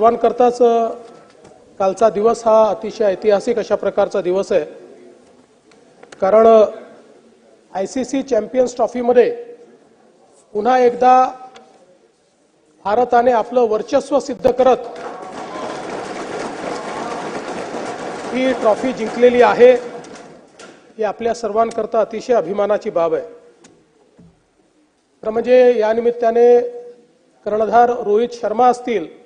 सर्वांकरताच कालचा दिवस हा अतिशय ऐतिहासिक अशा प्रकारचा दिवस आहे. कारण आय सी सी चॅम्पियन्स ट्रॉफीमध्ये पुन्हा एकदा भारताने आपलं वर्चस्व सिद्ध करत ही ट्रॉफी जिंकलेली आहे ही आपल्या सर्वांकरता अतिशय अभिमानाची बाब आहे. तर म्हणजे या निमित्ताने कर्णधार रोहित शर्मा असतील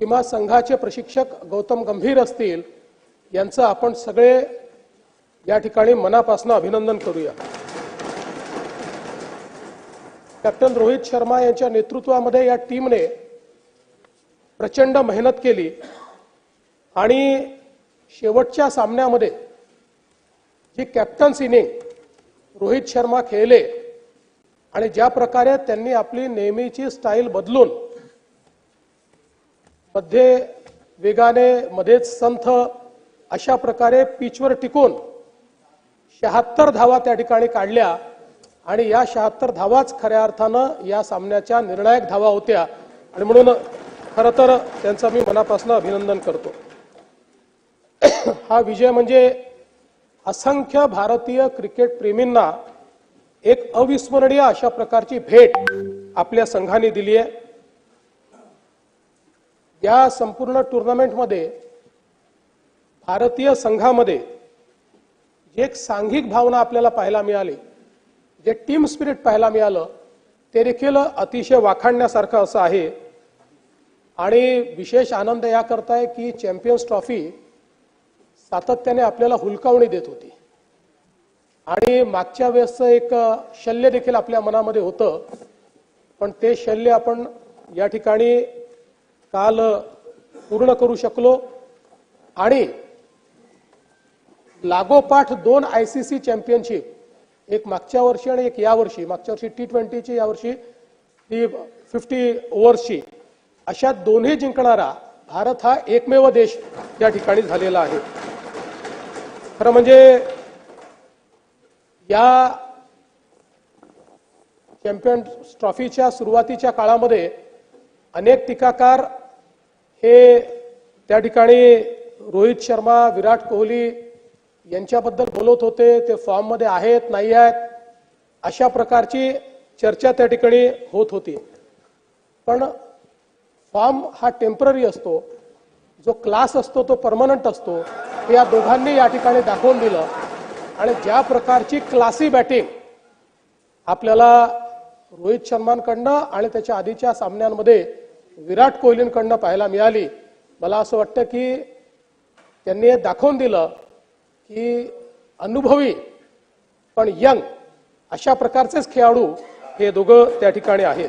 किंवा संघाचे प्रशिक्षक गौतम गंभीर असतील यांचं आपण सगळे या ठिकाणी मनापासून अभिनंदन करूया. कॅप्टन रोहित शर्मा यांच्या नेतृत्वामध्ये या टीमने प्रचंड मेहनत केली आणि शेवटच्या सामन्यामध्ये जी कॅप्टन्स इनिंग रोहित शर्मा खेळले आणि ज्या प्रकारे त्यांनी आपली नेहमीची स्टाईल बदलून मध्ये वेगाने मध्येच संथ अशा प्रकारे पिचवर टिकून शहात्तर धावा त्या ठिकाणी काढल्या आणि या शहात्तर धावाच खऱ्या अर्थानं या सामन्याच्या निर्णायक धावा होत्या. आणि म्हणून खरं तर त्यांचं मी मनापासून अभिनंदन करतो. हा विजय म्हणजे असंख्य भारतीय क्रिकेट प्रेमींना एक अविस्मरणीय अशा प्रकारची भेट आपल्या संघाने दिली आहे या संपूर्ण टुर्नामेंटमध्ये भारतीय संघामध्ये जे एक सांघिक भावना आपल्याला पाहायला मिळाली जे टीम स्पिरिट पाहायला मिळालं ते देखील अतिशय वाखाणण्यासारखं असं आहे. आणि विशेष आनंद याकरता आहे की चॅम्पियन्स ट्रॉफी सातत्याने आपल्याला हुलकावणी देत होती. आणि मागच्या वेळेसचं एक शल्य देखील आपल्या मनामध्ये होतं पण ते शल्य आपण या ठिकाणी काल पूर्ण करू शकलो आणि लागोपाठ दोन आय सी सी चॅम्पियनशिप एक मागच्या वर्षी आणि एक या वर्षी मागच्या वर्षी टी ट्वेंटीची यावर्षी ती फिफ्टी ओव्हर्सची. अशा दोन्ही जिंकणारा भारत हा एकमेव देश या ठिकाणी झालेला आहे. खरं म्हणजे या चॅम्पियन्स ट्रॉफीच्या सुरुवातीच्या काळामध्ये अनेक टीकाकार हे त्या ठिकाणी रोहित शर्मा विराट कोहली यांच्याबद्दल बोलत होते. ते फॉर्ममध्ये आहेत नाही आहेत अशा प्रकारची चर्चा त्या ठिकाणी होत होती. पण फॉर्म हा टेंपररी असतो. जो क्लास असतो तो परमनंट असतो. हे या दोघांनी या ठिकाणी दाखवून दिलं. आणि ज्या प्रकारची क्लासी बॅटिंग आपल्याला रोहित शर्मांकडनं आणि त्याच्या आधीच्या सामन्यांमध्ये विराट कोहलींकडनं पाहायला मिळाली. मला असं वाटतं की त्यांनी हे दाखवून दिलं की अनुभवी पण यंग अशा प्रकारचेच खेळाडू हे दोघं त्या ठिकाणी आहेत.